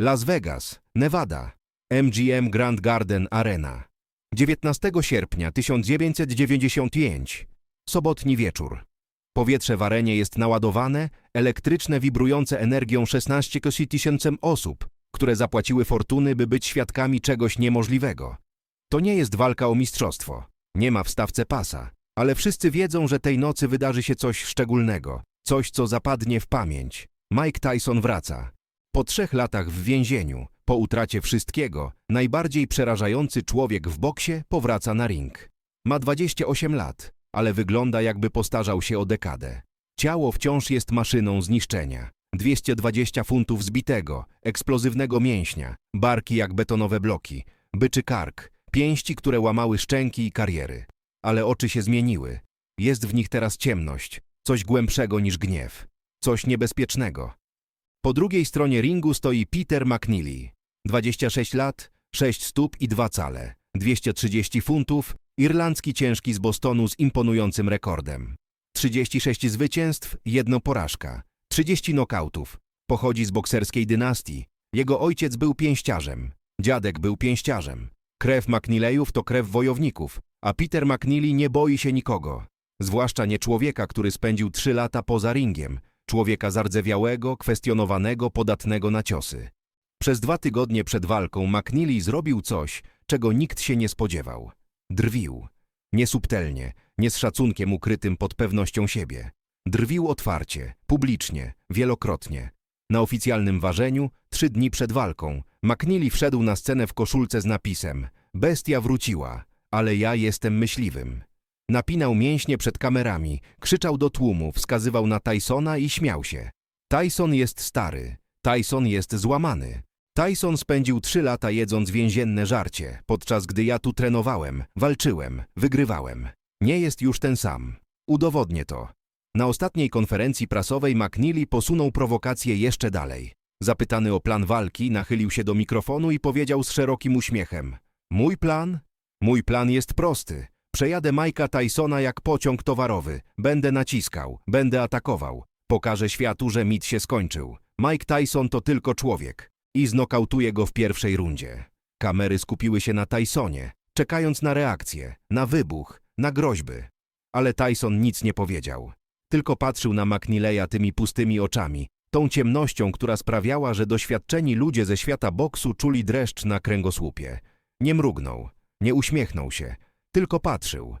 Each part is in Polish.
Las Vegas, Nevada. MGM Grand Garden Arena. 19 sierpnia 1995. Sobotni wieczór. Powietrze w arenie jest naładowane, elektryczne, wibrujące energią 16 tysięcem osób, które zapłaciły fortuny, by być świadkami czegoś niemożliwego. To nie jest walka o mistrzostwo. Nie ma w stawce pasa, ale wszyscy wiedzą, że tej nocy wydarzy się coś szczególnego, coś, co zapadnie w pamięć. Mike Tyson wraca. Po trzech latach w więzieniu, po utracie wszystkiego, najbardziej przerażający człowiek w boksie powraca na ring. Ma 28 lat, ale wygląda jakby postarzał się o dekadę. Ciało wciąż jest maszyną zniszczenia. 220 funtów zbitego, eksplozywnego mięśnia, barki jak betonowe bloki, byczy kark, pięści, które łamały szczęki i kariery. Ale oczy się zmieniły. Jest w nich teraz ciemność, coś głębszego niż gniew, coś niebezpiecznego. Po drugiej stronie ringu stoi Peter McNeely. 26 lat, 6 stóp i 2 cale, 230 funtów, irlandzki ciężki z Bostonu z imponującym rekordem. 36 zwycięstw, jedno porażka, 30 nokautów. Pochodzi z bokserskiej dynastii. Jego ojciec był pięściarzem, dziadek był pięściarzem. Krew McNeileyów to krew wojowników, a Peter McNeely nie boi się nikogo. Zwłaszcza nie człowieka, który spędził trzy lata poza ringiem, człowieka zardzewiałego, kwestionowanego, podatnego na ciosy. Przez dwa tygodnie przed walką McNeely zrobił coś, czego nikt się nie spodziewał. Drwił. Niesubtelnie, nie z szacunkiem ukrytym pod pewnością siebie. Drwił otwarcie, publicznie, wielokrotnie. Na oficjalnym ważeniu, trzy dni przed walką, McNeely wszedł na scenę w koszulce z napisem Bestia wróciła, ale ja jestem myśliwym. Napinał mięśnie przed kamerami, krzyczał do tłumu, wskazywał na Tysona i śmiał się. Tyson jest stary, Tyson jest złamany. Tyson spędził trzy lata jedząc więzienne żarcie, podczas gdy ja tu trenowałem, walczyłem, wygrywałem. Nie jest już ten sam. Udowodnię to. Na ostatniej konferencji prasowej McNeely posunął prowokację jeszcze dalej. Zapytany o plan walki, nachylił się do mikrofonu i powiedział z szerokim uśmiechem. Mój plan? Mój plan jest prosty. Przejadę Majka Tysona jak pociąg towarowy. Będę naciskał, będę atakował. Pokażę światu, że mit się skończył. Mike Tyson to tylko człowiek. I znokautuję go w pierwszej rundzie. Kamery skupiły się na Tysonie, czekając na reakcję, na wybuch, na groźby. Ale Tyson nic nie powiedział. Tylko patrzył na McNeiley'a tymi pustymi oczami, tą ciemnością, która sprawiała, że doświadczeni ludzie ze świata boksu czuli dreszcz na kręgosłupie. Nie mrugnął, nie uśmiechnął się, tylko patrzył.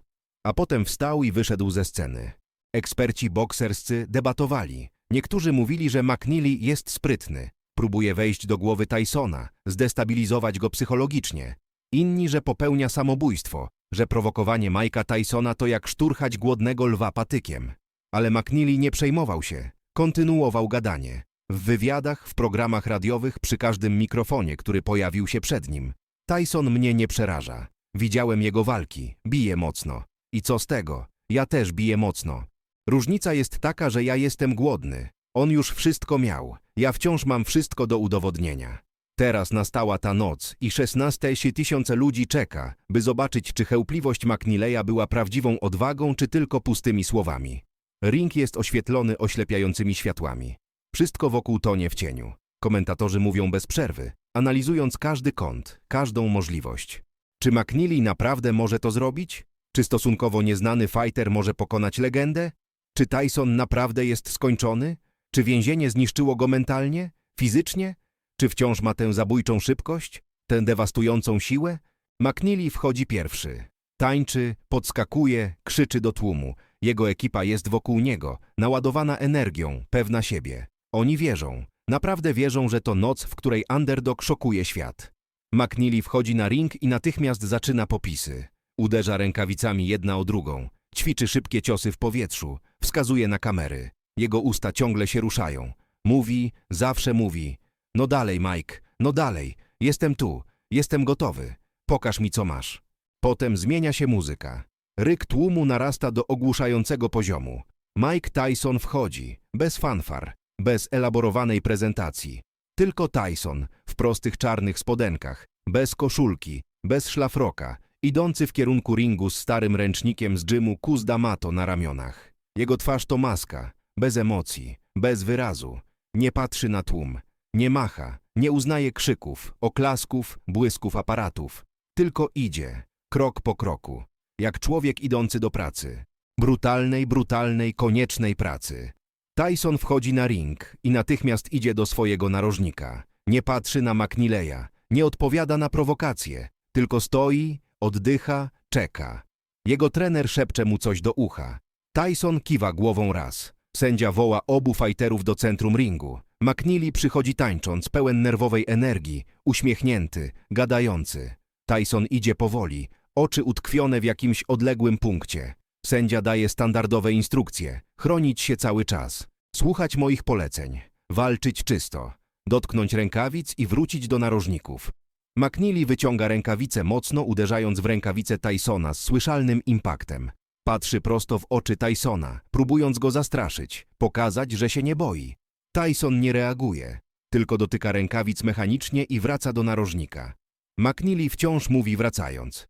A potem wstał i wyszedł ze sceny. Eksperci bokserscy debatowali. Niektórzy mówili, że McNeely jest sprytny, próbuje wejść do głowy Tysona, zdestabilizować go psychologicznie. Inni, że popełnia samobójstwo, że prowokowanie Majka Tysona to jak szturchać głodnego lwa patykiem. Ale McNeely nie przejmował się, kontynuował gadanie. W wywiadach, w programach radiowych, przy każdym mikrofonie, który pojawił się przed nim. Tyson mnie nie przeraża. Widziałem jego walki, bije mocno. I co z tego? Ja też biję mocno. Różnica jest taka, że ja jestem głodny. On już wszystko miał. Ja wciąż mam wszystko do udowodnienia. Teraz nastała ta noc i 16 tysiące ludzi czeka, by zobaczyć, czy chełpliwość McNeiley'a była prawdziwą odwagą, czy tylko pustymi słowami. Ring jest oświetlony oślepiającymi światłami. Wszystko wokół tonie w cieniu. Komentatorzy mówią bez przerwy, analizując każdy kąt, każdą możliwość. Czy McNeely naprawdę może to zrobić? Czy stosunkowo nieznany fighter może pokonać legendę? Czy Tyson naprawdę jest skończony? Czy więzienie zniszczyło go mentalnie, fizycznie? Czy wciąż ma tę zabójczą szybkość, tę dewastującą siłę? McNeely wchodzi pierwszy. Tańczy, podskakuje, krzyczy do tłumu. Jego ekipa jest wokół niego, naładowana energią, pewna siebie. Oni wierzą, naprawdę wierzą, że to noc, w której underdog szokuje świat. McNeely wchodzi na ring i natychmiast zaczyna popisy. Uderza rękawicami jedna o drugą, ćwiczy szybkie ciosy w powietrzu, wskazuje na kamery. Jego usta ciągle się ruszają. Mówi, zawsze mówi. No dalej, Mike, no dalej. Jestem tu, jestem gotowy. Pokaż mi, co masz. Potem zmienia się muzyka. Ryk tłumu narasta do ogłuszającego poziomu. Mike Tyson wchodzi, bez fanfar, bez elaborowanej prezentacji. Tylko Tyson, w prostych czarnych spodenkach, bez koszulki, bez szlafroka, idący w kierunku ringu z starym ręcznikiem z dżymu Kuz D'Amato na ramionach. Jego twarz to maska, bez emocji, bez wyrazu. Nie patrzy na tłum, Nie macha, nie uznaje krzyków, oklasków, błysków aparatów. Tylko idzie, krok po kroku, jak człowiek idący do pracy. Brutalnej, brutalnej, koniecznej pracy. Tyson wchodzi na ring i natychmiast idzie do swojego narożnika. Nie patrzy na McNileya, nie odpowiada na prowokacje, tylko stoi, oddycha, czeka. Jego trener szepcze mu coś do ucha. Tyson kiwa głową raz. Sędzia woła obu fajterów do centrum ringu. McNeely przychodzi tańcząc, pełen nerwowej energii, uśmiechnięty, gadający. Tyson idzie powoli, oczy utkwione w jakimś odległym punkcie. Sędzia daje standardowe instrukcje, chronić się cały czas, słuchać moich poleceń, walczyć czysto, dotknąć rękawic i wrócić do narożników. McNeely wyciąga rękawicę mocno, uderzając w rękawicę Tysona z słyszalnym impaktem. Patrzy prosto w oczy Tysona, próbując go zastraszyć, pokazać, że się nie boi. Tyson nie reaguje, tylko dotyka rękawic mechanicznie i wraca do narożnika. McNeely wciąż mówi wracając.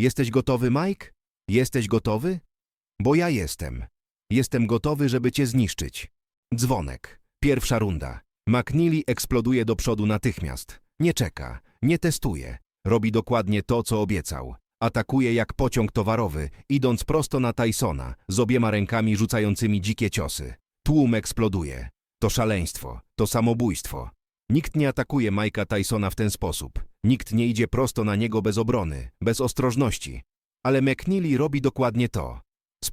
Jesteś gotowy, Mike? Jesteś gotowy? Bo ja jestem. Jestem gotowy, żeby cię zniszczyć. Dzwonek. Pierwsza runda. McNeely eksploduje do przodu natychmiast. Nie czeka, nie testuje. Robi dokładnie to, co obiecał. Atakuje jak pociąg towarowy, idąc prosto na Tysona, z obiema rękami rzucającymi dzikie ciosy. Tłum eksploduje. To szaleństwo, to samobójstwo. Nikt nie atakuje Mike'a Tysona w ten sposób. Nikt nie idzie prosto na niego bez obrony, bez ostrożności. Ale McNeely robi dokładnie to.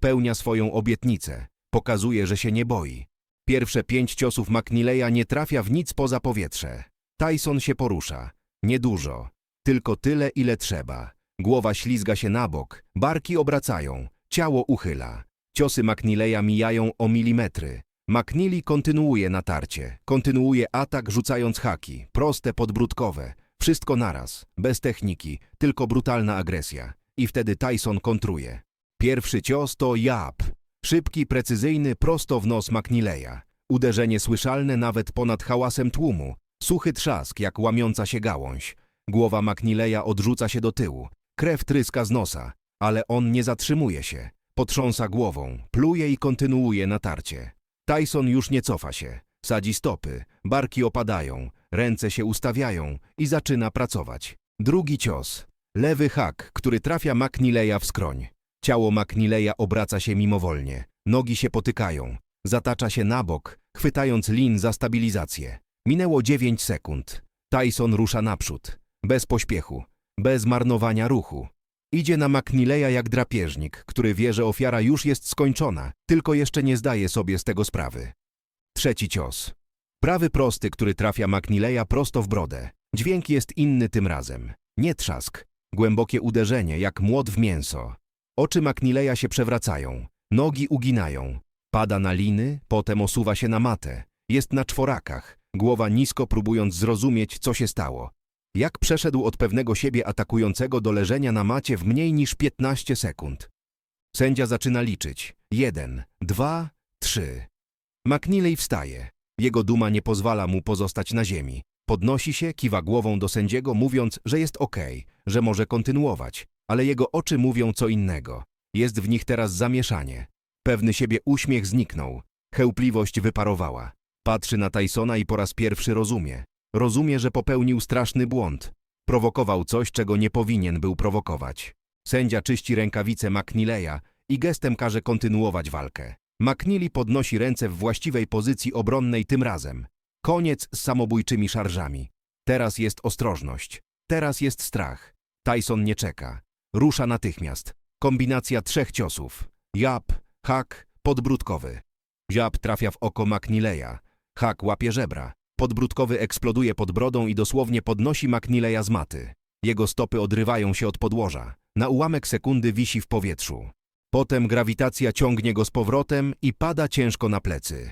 Spełnia swoją obietnicę. Pokazuje, że się nie boi. Pierwsze pięć ciosów McNeeleya nie trafia w nic poza powietrze. Tyson się porusza. Niedużo. Tylko tyle, ile trzeba. Głowa ślizga się na bok, barki obracają, ciało uchyla. Ciosy McNeeleya mijają o milimetry. McNeely kontynuuje natarcie, kontynuuje atak rzucając haki, proste, podbródkowe. Wszystko naraz, bez techniki, tylko brutalna agresja. I wtedy Tyson kontruje. Pierwszy cios to jab. Szybki, precyzyjny, prosto w nos McNeeleya. Uderzenie słyszalne nawet ponad hałasem tłumu. Suchy trzask, jak łamiąca się gałąź. Głowa McNeeleya odrzuca się do tyłu. Krew tryska z nosa, ale on nie zatrzymuje się. Potrząsa głową, pluje i kontynuuje natarcie. Tyson już nie cofa się. Sadzi stopy, barki opadają, ręce się ustawiają i zaczyna pracować. Drugi cios. Lewy hak, który trafia McNeeleya w skroń. Ciało McNeeleya obraca się mimowolnie. Nogi się potykają. Zatacza się na bok, chwytając lin za stabilizację. Minęło 9 sekund. Tyson rusza naprzód. Bez pośpiechu. Bez marnowania ruchu. Idzie na McNeeleya jak drapieżnik, który wie, że ofiara już jest skończona, tylko jeszcze nie zdaje sobie z tego sprawy. Trzeci cios. Prawy prosty, który trafia McNeeleya prosto w brodę. Dźwięk jest inny tym razem. Nie trzask. Głębokie uderzenie, jak młot w mięso. Oczy McNeeleya się przewracają. Nogi uginają. Pada na liny, potem osuwa się na matę. Jest na czworakach, głowa nisko próbując zrozumieć, co się stało. Jak przeszedł od pewnego siebie atakującego do leżenia na macie w mniej niż 15 sekund. Sędzia zaczyna liczyć. Jeden, dwa, trzy. McNeely wstaje. Jego duma nie pozwala mu pozostać na ziemi. Podnosi się, kiwa głową do sędziego, mówiąc, że jest okej, że może kontynuować, ale jego oczy mówią co innego. Jest w nich teraz zamieszanie. Pewny siebie uśmiech zniknął. Chełpliwość wyparowała. Patrzy na Tysona i po raz pierwszy rozumie. Rozumie, że popełnił straszny błąd. Prowokował coś, czego nie powinien był prowokować. Sędzia czyści rękawice McNeeleya i gestem każe kontynuować walkę. McNeely podnosi ręce w właściwej pozycji obronnej tym razem. Koniec z samobójczymi szarżami. Teraz jest ostrożność. Teraz jest strach. Tyson nie czeka. Rusza natychmiast. Kombinacja trzech ciosów. Jab, hak, podbródkowy. Jab trafia w oko McNeeleya. Hak łapie żebra. Podbródkowy eksploduje pod brodą i dosłownie podnosi McNeeleya z maty. Jego stopy odrywają się od podłoża. Na ułamek sekundy wisi w powietrzu. Potem grawitacja ciągnie go z powrotem i pada ciężko na plecy.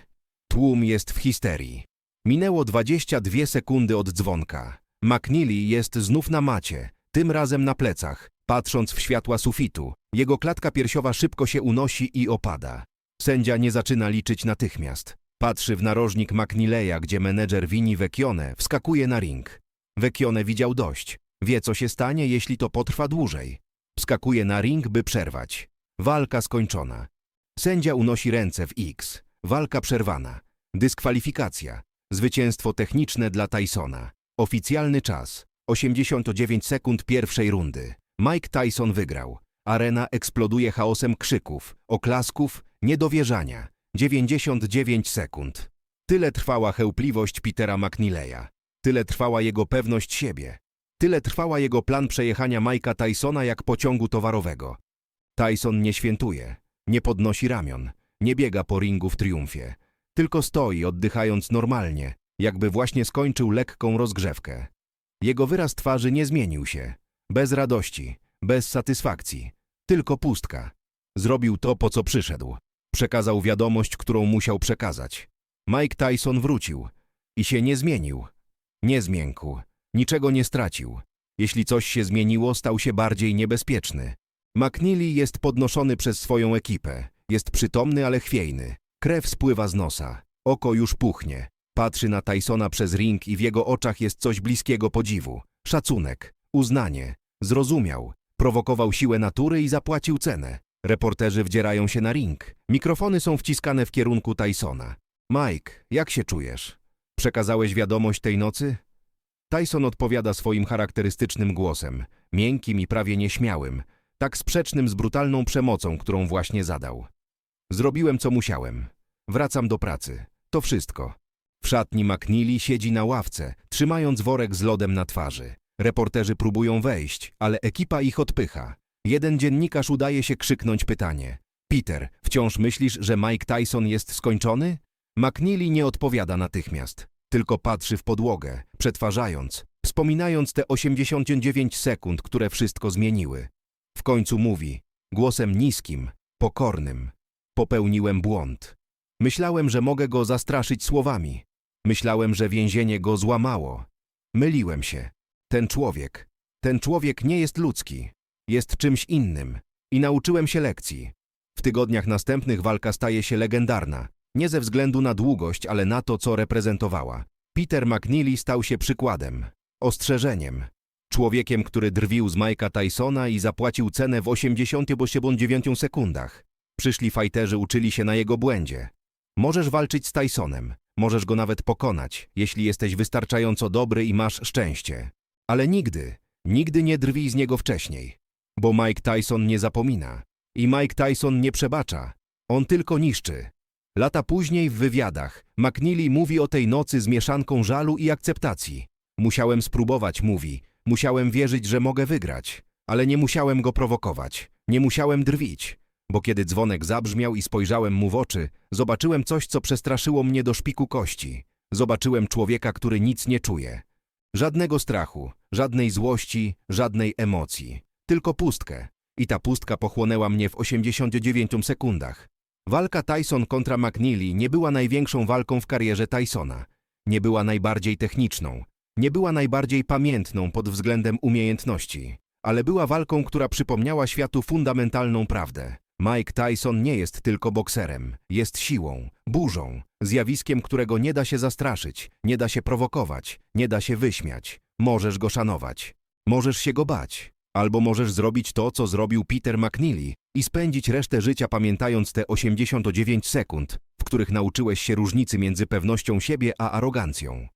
Tłum jest w histerii. Minęło 22 sekundy od dzwonka. McNeely jest znów na macie, tym razem na plecach, patrząc w światła sufitu. Jego klatka piersiowa szybko się unosi i opada. Sędzia nie zaczyna liczyć natychmiast. Patrzy w narożnik McNeeleya, gdzie menedżer Vini Vecchione wskakuje na ring. Vecchione widział dość. Wie, co się stanie, jeśli to potrwa dłużej. Wskakuje na ring, by przerwać. Walka skończona. Sędzia unosi ręce w X. Walka przerwana. Dyskwalifikacja. Zwycięstwo techniczne dla Tysona. Oficjalny czas 89 sekund pierwszej rundy. Mike Tyson wygrał. Arena eksploduje chaosem krzyków, oklasków, niedowierzania. 99 sekund. Tyle trwała chełpliwość Petera McNeeleya. Tyle trwała jego pewność siebie. Tyle trwała jego plan przejechania Mike'a Tysona jak pociągu towarowego. Tyson nie świętuje, nie podnosi ramion, nie biega po ringu w triumfie. Tylko stoi, oddychając normalnie, jakby właśnie skończył lekką rozgrzewkę. Jego wyraz twarzy nie zmienił się. Bez radości, bez satysfakcji. Tylko pustka. Zrobił to, po co przyszedł. Przekazał wiadomość, którą musiał przekazać. Mike Tyson wrócił. I się nie zmienił. Nie zmiękł. Niczego nie stracił. Jeśli coś się zmieniło, stał się bardziej niebezpieczny. McNeely jest podnoszony przez swoją ekipę. Jest przytomny, ale chwiejny. Krew spływa z nosa. Oko już puchnie. Patrzy na Tysona przez ring i w jego oczach jest coś bliskiego podziwu. Szacunek, uznanie. Zrozumiał. Prowokował siłę natury i zapłacił cenę. Reporterzy wdzierają się na ring. Mikrofony są wciskane w kierunku Tysona. Mike, jak się czujesz? Przekazałeś wiadomość tej nocy? Tyson odpowiada swoim charakterystycznym głosem, miękkim i prawie nieśmiałym, tak sprzecznym z brutalną przemocą, którą właśnie zadał. Zrobiłem, co musiałem. Wracam do pracy. To wszystko. W szatni McNeely siedzi na ławce, trzymając worek z lodem na twarzy. Reporterzy próbują wejść, ale ekipa ich odpycha. Jeden dziennikarz udaje się krzyknąć pytanie. Peter, wciąż myślisz, że Mike Tyson jest skończony? McNeely nie odpowiada natychmiast, tylko patrzy w podłogę, przetwarzając, wspominając te 89 sekund, które wszystko zmieniły. W końcu mówi, głosem niskim, pokornym. Popełniłem błąd. Myślałem, że mogę go zastraszyć słowami. Myślałem, że więzienie go złamało. Myliłem się. Ten człowiek, ten człowiek nie jest ludzki. Jest czymś innym. I nauczyłem się lekcji. W tygodniach następnych walka staje się legendarna. Nie ze względu na długość, ale na to, co reprezentowała. Peter McNeely stał się przykładem, ostrzeżeniem. Człowiekiem, który drwił z Mike'a Tysona i zapłacił cenę w 89 sekundach. Przyszli fajterzy uczyli się na jego błędzie. Możesz walczyć z Tysonem, możesz go nawet pokonać, jeśli jesteś wystarczająco dobry i masz szczęście. Ale nigdy, nigdy nie drwij z niego wcześniej. Bo Mike Tyson nie zapomina. I Mike Tyson nie przebacza. On tylko niszczy. Lata później w wywiadach McNeely mówi o tej nocy z mieszanką żalu i akceptacji. Musiałem spróbować, mówi. Musiałem wierzyć, że mogę wygrać. Ale nie musiałem go prowokować. Nie musiałem drwić. Bo kiedy dzwonek zabrzmiał i spojrzałem mu w oczy, zobaczyłem coś, co przestraszyło mnie do szpiku kości. Zobaczyłem człowieka, który nic nie czuje. Żadnego strachu, żadnej złości, żadnej emocji. Tylko pustkę. I ta pustka pochłonęła mnie w 89 sekundach. Walka Tyson kontra McNeely nie była największą walką w karierze Tysona. Nie była najbardziej techniczną. Nie była najbardziej pamiętną pod względem umiejętności. Ale była walką, która przypomniała światu fundamentalną prawdę. Mike Tyson nie jest tylko bokserem. Jest siłą, burzą, zjawiskiem, którego nie da się zastraszyć, nie da się prowokować, nie da się wyśmiać. Możesz go szanować. Możesz się go bać. Albo możesz zrobić to, co zrobił Peter McNeely i spędzić resztę życia pamiętając te 89 sekund, w których nauczyłeś się różnicy między pewnością siebie a arogancją.